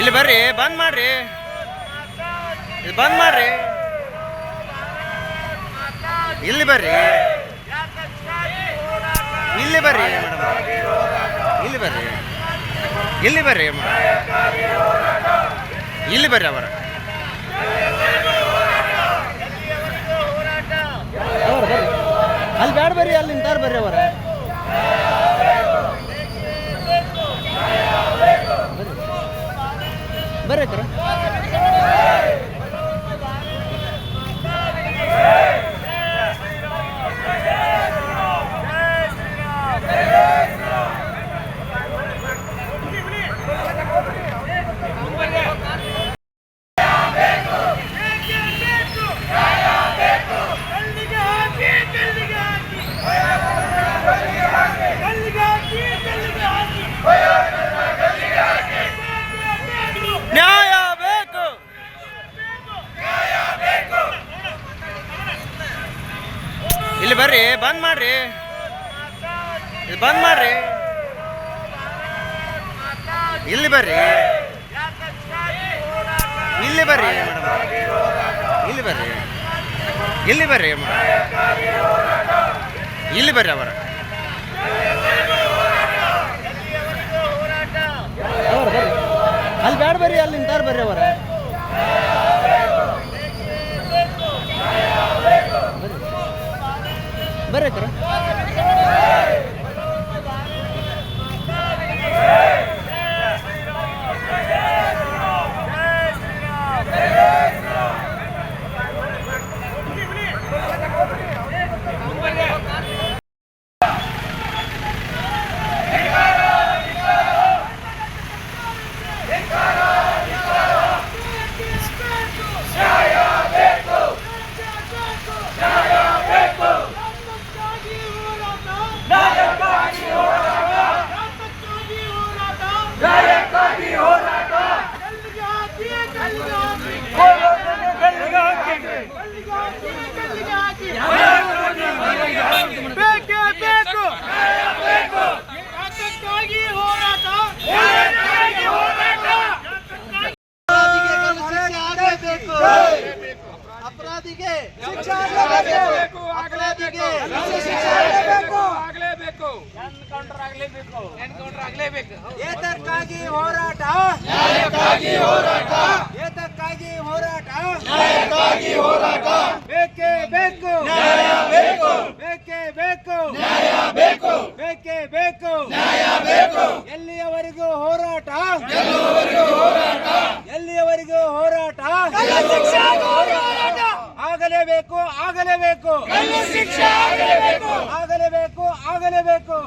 ಇಲ್ಲಿ ಬರ್ರಿ, ಬಂದ್ ಮಾಡ್ರಿ. ಇಲ್ಲಿ ಬಂದ್ ಮಾಡ್ರಿ. ಇಲ್ಲಿ ಬರ್ರಿ. ಇಲ್ಲಿ ಬರ್ರಿ ಇಲ್ಲಿ ಬರ್ರಿ. ಇಲ್ಲಿ ಬರ್ರಿ ಇಲ್ಲಿ ಬರ್ರಿ ಅವರ. ಅಲ್ಲಿ ಬ್ಯಾಡ ಬರ್ರಿ, ಅಲ್ಲಿ ನಿಂತಾರ ಬರ್ರಿ ಅವರ. ಬರ್ರಿ ಇಲ್ಲಿ ಬರ್ರಿ, ಬಂದ್ ಮಾಡ್ರಿ. ಇಲ್ಲಿ ಬಂದ್ ಮಾಡ್ರಿ. ಇಲ್ಲಿ ಬರ್ರಿ. ಇಲ್ಲಿ ಬರ್ರಿ ಇಲ್ಲಿ ಬರ್ರಿ. ಇಲ್ಲಿ ಬರ್ರಿ ಇಲ್ಲಿ ಬರ್ರಿ ಅವರ. ಅಲ್ಲಿ ಬ್ಯಾಡ ಬರ್ರಿ, ಅಲ್ಲಿ ನಿಂತಾರ ಬರ್ರಿ ಅವರ ಬರ್ರಿ ಅಕ್ಕಾರ ನ್ಯಾಯಕ್ಕಾಗಿ ಹೋರಾಟ ನ್ಯಾಯಕ್ಕಾಗಿ ಹೋರಾಟ ನ್ಯಾಯಕ್ಕಾಗಿ ಹೋರಾಟ ಕಲ್ಲಿಗೆ ಹಾಕಿ ಕಲ್ಲಿಗೆ ಹಾಕಿ ಕಲ್ಲಿಗೆ ಹಾಕಿ ಕಲ್ಲಿಗೆ ಹಾಕಿ ಕಲ್ಲಿಗೆ ಹಾಕಿ ಬೇಕೇ ಬೇಕು ಯಾತಕ್ಕಾಗಿ ಹೋರಾಟ ನ್ಯಾಯಕ್ಕಾಗಿ ಹೋರಾಟ ಅಪರಾಧಿಗೆ ಶಿಕ್ಷೆ ಆಗಲೇಬೇಕು ಅಪರಾಧಿಗೆ ಆಗಲೇಬೇಕು ಎನ್ಕೌಂಟರ್ ಆಗಲೇಬೇಕು ಎನ್ಕೌಂಟರ್ ಆಗಲೇಬೇಕು ಏತಕ್ಕಾಗಿ ಹೋರಾಟ ನ್ಯಾಯಕ್ಕಾಗಿ ಹೋರಾಟ ಏತಕ್ಕಾಗಿ ಹೋರಾಟ ನ್ಯಾಯಕ್ಕಾಗಿ ಹೋರಾಟ. ಬೇಕೇ ಬೇಕು. ನ್ಯಾಯ ಬೇಕು. ಬೇಕೇ ಬೇಕು. ನ್ಯಾಯ ಬೇಕು. ಬೇಕೇ ಬೇಕು. ನ್ಯಾಯ ಬೇಕು. ಎಲ್ಲಿಯವರೆಗೂ ಹೋರಾಟ? ಗೆಲ್ಲುವವರೆಗೂ ಹೋರಾಟ? ಎಲ್ಲಿಯವರೆಗೂ ಹೋರಾಟ? ಆಗಲೇಬೇಕು ಆಗಲೇಬೇಕು. ಶಿಕ್ಷಣ ಆಗಲೇಬೇಕು. ಆಗಲೇಬೇಕು ಆಗಲೇಬೇಕು.